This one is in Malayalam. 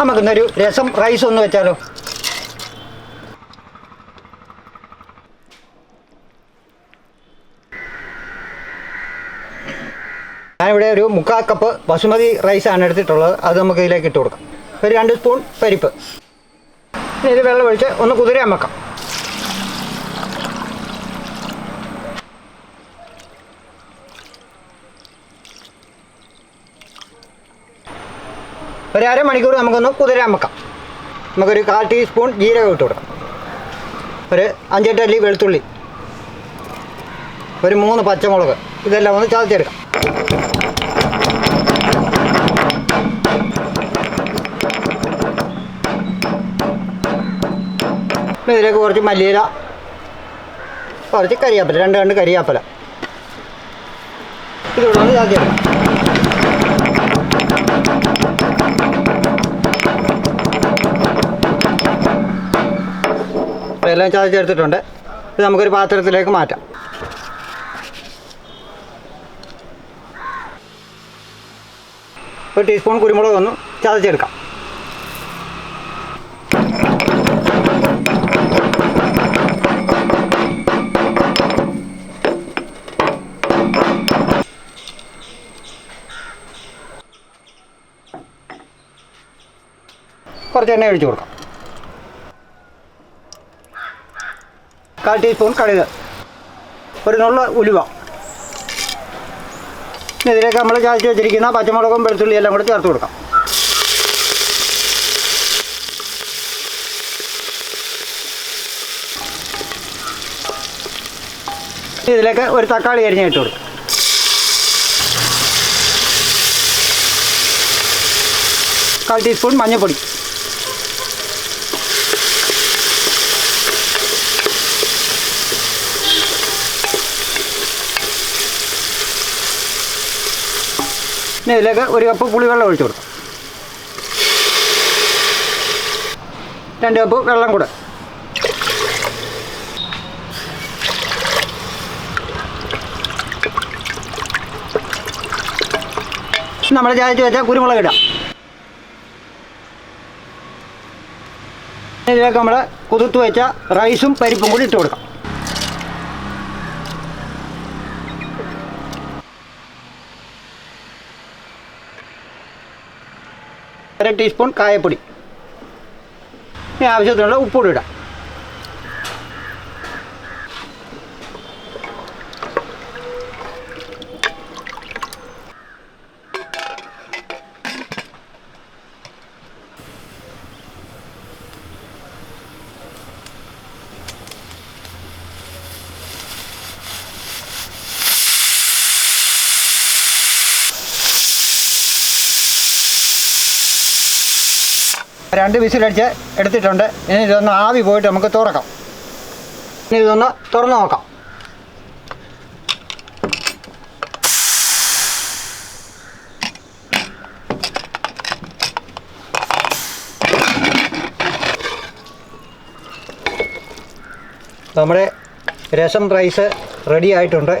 നമുക്കിന്നൊരു രസം റൈസ് ഒന്ന് വെച്ചാലോ? ഞാനിവിടെ ഒരു മുക്കാൽ കപ്പ് ബസുമതി റൈസാണ് എടുത്തിട്ടുള്ളത്. അത് നമുക്ക് ഇതിലേക്ക് ഇട്ട് കൊടുക്കാം. ഒരു രണ്ട് സ്പൂൺ പരിപ്പ്. ഇത് വെള്ളം ഒഴിച്ച് ഒന്ന് കുതിരാൻ വെക്കാം. ഒരു അരമണിക്കൂർ നമുക്കൊന്ന് കുതിരാൻ വെക്കാം. നമുക്കൊരു കാൽ ടീസ്പൂൺ ജീരകം ഇട്ട് കൊടുക്കാം. ഒരു അഞ്ചെട്ട് അല്ലി വെളുത്തുള്ളി. ഒരു മൂന്ന് പച്ചമുളക്. ഇതെല്ലാം ഒന്ന് ചതച്ചെടുക്കാം. ഇതിലേക്ക് കുറച്ച് മല്ലിയില കുറച്ച് കരിയാപ്പല രണ്ട് രണ്ട് കരിയാപ്പല. ഇതിവിടെ ഒന്ന് ചതച്ചെടുക്കാം. എല്ലാം ചതച്ചെടുത്തിട്ടുണ്ട് ഇത് നമുക്കൊരു പാത്രത്തിലേക്ക് മാറ്റാം. ഒരു ടീസ്പൂൺ കുരുമുളക് ഒന്ന് ചതച്ചെടുക്കാം. കുറച്ച് എണ്ണ ഒഴിച്ചു കൊടുക്കാം. കാൽ ടീസ്പൂൺ കടുക്. ഒരു നുള്ള ഉലുവ. ഇതിലേക്ക് നമ്മൾ ചായച്ച് വെച്ചിരിക്കുന്ന പച്ചമുളകും വെളുത്തുള്ളി എല്ലാം കൂടെ ചേർത്ത് കൊടുക്കാം. ഇതിലേക്ക് ഒരു തക്കാളി അരിഞ്ഞ് ഇട്ട് കൊടുക്കും. കാൽ ടീസ്പൂൺ മഞ്ഞൾപ്പൊടി. ഇനി ഇതിലേക്ക് ഒരു കപ്പ് പുളിവെള്ളം ഒഴിച്ചു കൊടുക്കും രണ്ട് കപ്പ് വെള്ളം കൂടെ. നമ്മൾ ചായച്ച് വെച്ചാൽ കുരുമുളക് ഇടാം. ഇതിലേക്ക് നമ്മൾ കുതിർത്ത് വെച്ച റൈസും പരിപ്പും കൂടി ഇട്ട് കൊടുക്കാം. അര ടീസ്പൂൺ കായപ്പൊടി. ഇനി ആവശ്യത്തിനുള്ള ഉപ്പൂടി ഇടാം. രണ്ട് വിസിലടിച്ച് എടുത്തിട്ടുണ്ട്. ഇനി ഇതൊന്ന് ആവി പോയിട്ട് നമുക്ക് തുറക്കാം. ഇനി ഇതൊന്ന് തുറന്നു നോക്കാം. നമ്മുടെ രസം റൈസ് റെഡി ആയിട്ടുണ്ട്.